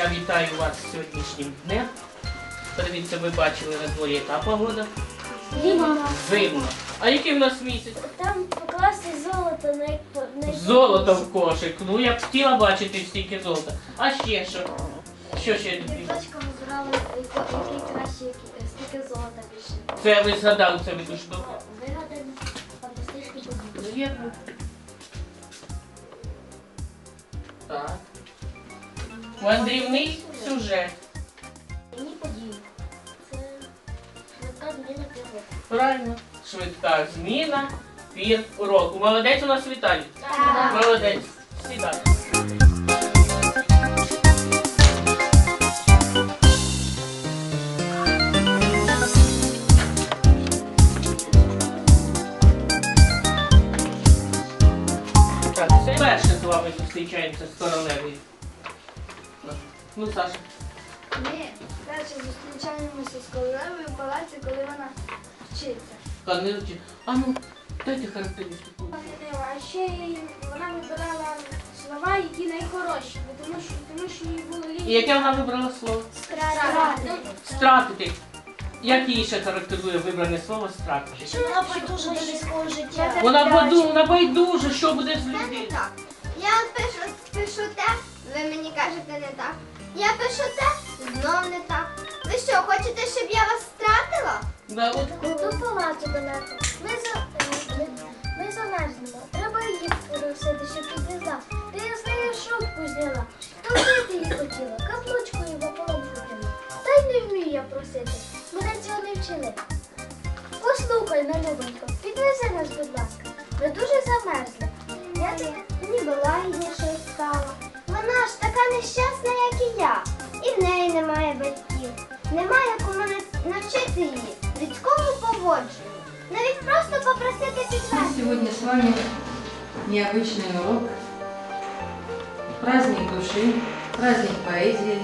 я вітаю вас з сьогоднішнім днем. Подивіться, ви бачили на дворі яка погода. Зима. Зимно. А який в нас місяць? Там покласти золото на на Золото в кошик. Ну я б хотіла бачити стільки золота. А ще що? Що ще? Дочка збирала, який краще, який- скільки золота більше. Це ви згадали, це ви дуже добре. Вигадані фантастичні події. Навірно. Так. Мандрівний сюжет. Мені події. Це швидка зміна півроку. Правильно. Швидка зміна. Пір уроку. Молодець у нас Віталій. Так. Молодець. Сідай. Так, перше з вами зустрічаємося з королевою. Ну, Саша. Ми перше зустрічаємося з королевою в палаці, коли вона вчиться. Канилчі. А ну, дайте характеристику. А ще вона вибирала слова, які найхороші, бо тому що, тому що їй було І лінь. яке вона вибрала слово? Страти. Стратити. Як її ще характеризує вибране слово стратити? Що вона байдуже до людського життя. Вона боду, вона байдуже, що буде з людьми. Я пишу, пишу те, ви мені кажете не так. Я пишу те, знов не так. Ви що, хочете, щоб я вас стратила? До палацу далеко. Ми за ми, замерзнемо. Треба її просити, щоб підвезла. Ти з нею шубку зняла. То де ти її хотіла? Каблучкою ваполом хотіла. Та й не вмію я просити. Мене цього не вчили. Послухай, Налюбонько, підвези нас, будь ласка. Ми дуже замерзли. Я тобі ніби лагідніше стала. Вона ж така нещасна, як і я. І в неї немає батьків. Немає кому на- навчити її людському поводженню. Навіть просто попросити У нас підвезти. сегодня с вами необычный урок, праздник души, праздник поэзии.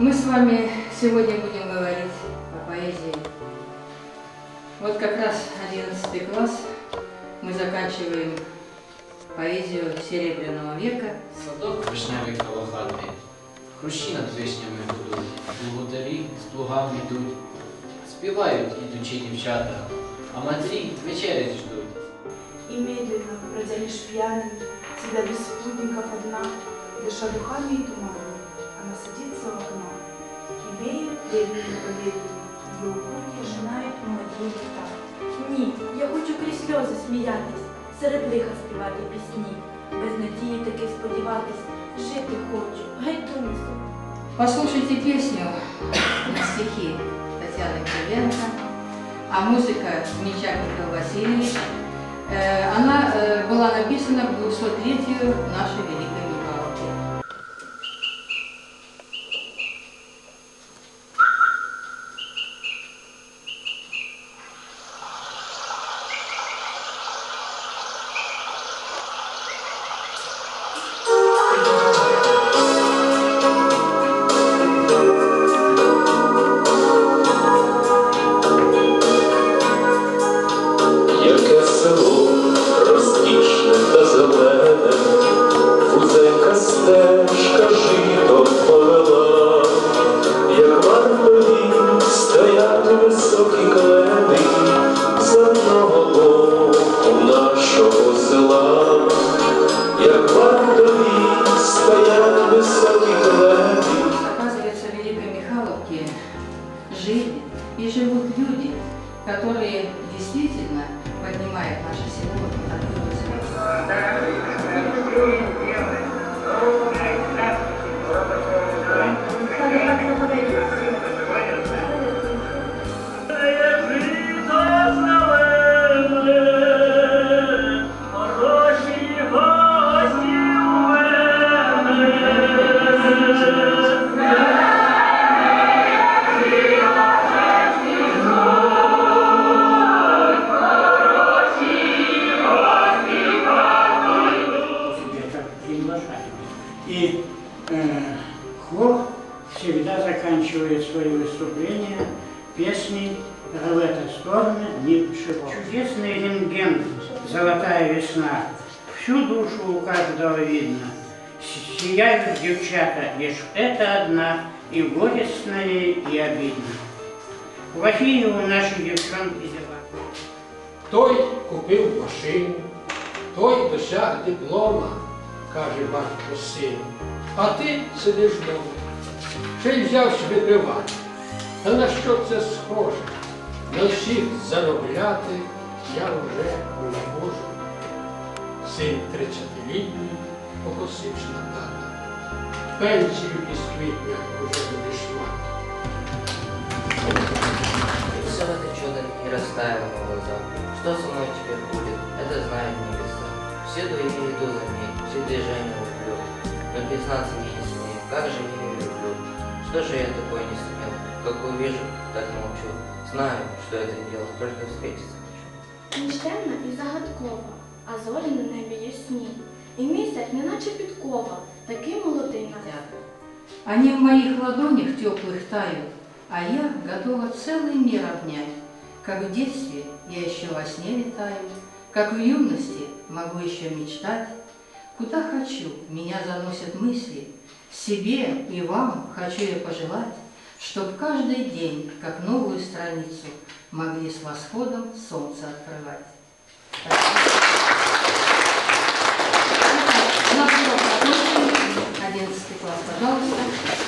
Мы с вами сегодня будем говорить о поэзии. Вот как раз 11 класс, мы заканчиваем поэзию Серебряного века. Садок вишневий колохатий, хрущі над вишнями будуть, плуготарі з плугами йдуть, співають ідучі дівчата, а матері вечерять ждуть. И медленно, бродя лишь пьяный, Всегда без спутников одна, Дыша духами и туманом, Она садится в окно. И веют древние повеяния, Ее укурки женають молоді літа. Ні, я хочу крізь сльози сміятись, серед лиха співати пісні, без надії таки сподіватись, жити хочу, геть донесу. Послушайте песню на стихи Татьяны Кривенко, а музыка Мичак Михаил Васильевич. Э, Она э, была написана к 203-ю нашей Великой заканчивает свои выступления песней «В эту сторону не широк». Чудесный рентген, золотая весна, всю душу у каждого видно. Сияют девчата, лишь это одна, и горестная, и обидна. В Афине у нашей девчонки дела. Той купив машину, той досяг диплома, каже батько сину. А ти сидиш вдома. Ще й взяв приват. Та на що це схоже? На всіх заробляти я вже не можу. Син 30-літній покосився на тата. Пенсію із квітня уже будеш мати. И все чудо не растаяло на глазах. Что со мной теперь будет, это знает небеса. Все дури иду за ней, все движения люблю. Но признаться мне не смею, как же я люблю. Что же я такое не сумел? Как увижу, так молчу. Знаю, что это дело, только встретиться хочу. Ніч темна і загадкова, а зорі на небі ясні. І місяць, неначе підкова, такий молодий на Они в моих ладонях теплых тают, а я готова целый мир обнять. Как в детстве я еще во сне летаю, как в юности могу еще мечтать. Куда хочу, меня заносят мысли, себе и вам хочу я пожелать, чтоб каждый день, как новую страницу, могли с восходом солнце открывать. Окончен. 11 класс, пожалуйста. Спасибо.